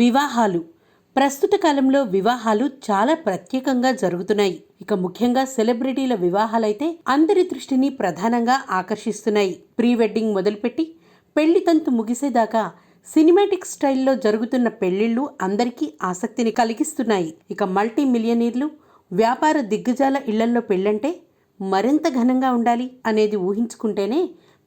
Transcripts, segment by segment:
వివాహాలు. ప్రస్తుత కాలంలో వివాహాలు చాలా ప్రత్యేకంగా జరుగుతున్నాయి. ఇక ముఖ్యంగా సెలబ్రిటీల వివాహాలైతే అందరి దృష్టిని ప్రధానంగా ఆకర్షిస్తున్నాయి. ప్రీ వెడ్డింగ్ మొదలుపెట్టి పెళ్ళి తంతు ముగిసేదాకా సినిమాటిక్ స్టైల్లో జరుగుతున్న పెళ్ళిళ్ళు అందరికీ ఆసక్తిని కలిగిస్తున్నాయి. ఇక మల్టీ మిలియనీర్లు వ్యాపార దిగ్గజాల ఇళ్ళల్లో పెళ్ళంటే మరింత ఘనంగా ఉండాలి అనేది ఊహించుకుంటేనే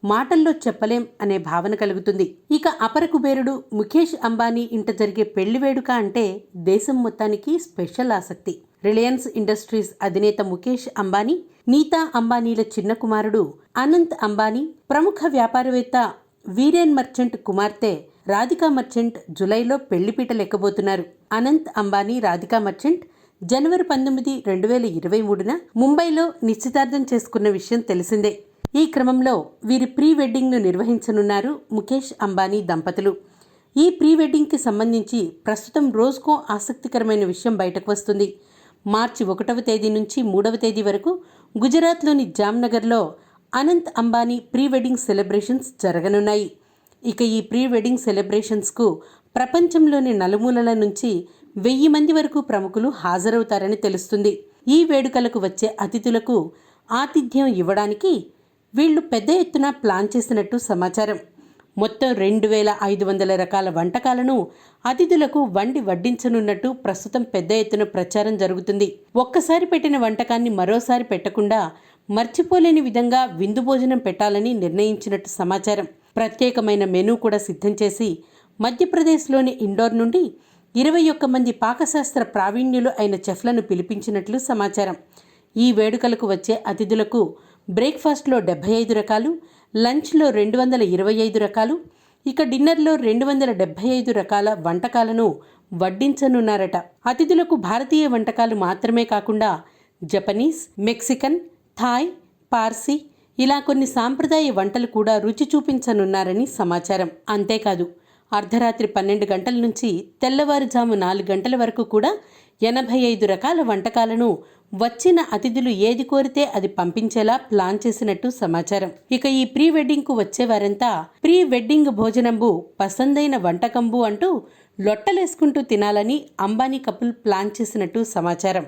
మాటల్లో చెప్పలేం అనే భావన కలుగుతుంది. ఇక అపర కుబేరుడు ముఖేష్ అంబానీ ఇంట జరిగే పెళ్ళి వేడుక అంటే దేశం మొత్తానికి స్పెషల్ ఆసక్తి. రిలయన్స్ ఇండస్ట్రీస్ అధినేత ముఖేష్ అంబానీ నీతా అంబానీల చిన్న కుమారుడు అనంత్ అంబానీ ప్రముఖ వ్యాపారవేత్త వీరేన్ మర్చెంట్ కుమార్తె రాధికా మర్చెంట్ జులైలో పెళ్ళిపీట లెక్కబోతున్నారు అనంత్ అంబానీ రాధికా మర్చెంట్ జనవరి పంతొమ్మిది రెండు వేల ఇరవై మూడున ముంబైలో నిశ్చితార్థం చేసుకున్న విషయం తెలిసిందే. ఈ క్రమంలో వీరి ప్రీ వెడ్డింగ్ను నిర్వహించనున్నారు ముఖేష్ అంబానీ దంపతులు. ఈ ప్రీ వెడ్డింగ్కి సంబంధించి ప్రస్తుతం రోజుకో ఆసక్తికరమైన విషయం బయటకు వస్తుంది. మార్చి ఒకటవ తేదీ నుంచి మూడవ తేదీ వరకు గుజరాత్లోని జామ్నగర్లో Anant Ambani pre wedding celebrations జరగనున్నాయి. ఇక ఈ ప్రీ వెడ్డింగ్ సెలబ్రేషన్స్కు ప్రపంచంలోని నలుమూలల నుంచి వెయ్యి మంది వరకు ప్రముఖులు హాజరవుతారని తెలుస్తుంది. ఈ వేడుకలకు వచ్చే అతిథులకు ఆతిథ్యం ఇవ్వడానికి వీళ్ళు పెద్ద ఎత్తున ప్లాన్ చేసినట్టు సమాచారం. మొత్తం రెండు వేల ఐదు వందల రకాల వంటకాలను అతిథులకు వండి వడ్డించనున్నట్టు ప్రస్తుతం పెద్ద ఎత్తున ప్రచారం జరుగుతుంది. ఒక్కసారి పెట్టిన వంటకాన్ని మరోసారి పెట్టకుండా మర్చిపోలేని విధంగా విందు భోజనం పెట్టాలని నిర్ణయించినట్టు సమాచారం. ప్రత్యేకమైన మెనూ కూడా సిద్ధం చేసి మధ్యప్రదేశ్లోని ఇండోర్ నుండి ఇరవై ఒక్క మంది పాకశాస్త్ర ప్రావీణ్యులు అయిన చెఫ్లను పిలిపించినట్లు సమాచారం. ఈ వేడుకలకు వచ్చే అతిథులకు బ్రేక్ఫాస్ట్లో డెబ్బై ఐదు రకాలు లంచ్లో రెండు వందల ఇరవై ఐదు రకాలు ఇక డిన్నర్లో రెండు వందల డెబ్బై ఐదు రకాల వంటకాలను వడ్డించనున్నారట. అతిథులకు భారతీయ వంటకాలు మాత్రమే కాకుండా జపనీస్ మెక్సికన్ థాయ్ పార్సీ ఇలా కొన్ని సాంప్రదాయ వంటలు కూడా రుచి చూపించనున్నారని సమాచారం. అంతేకాదు అర్ధరాత్రి పన్నెండు గంటల నుంచి తెల్లవారుజాము నాలుగు గంటల వరకు కూడా ఎనభై ఐదు రకాల వంటకాలను వచ్చిన అతిథులు ఏది కోరితే అది పంపించేలా ప్లాన్ చేసినట్టు సమాచారం. ఇక ఈ ప్రీ వెడ్డింగ్కు వచ్చేవారంతా ప్రీ వెడ్డింగ్ భోజనంబు పసందైన వంటకంబు అంటూ లొట్టలేసుకుంటూ తినాలని అంబానీ కపుల్ ప్లాన్ చేసినట్టు సమాచారం.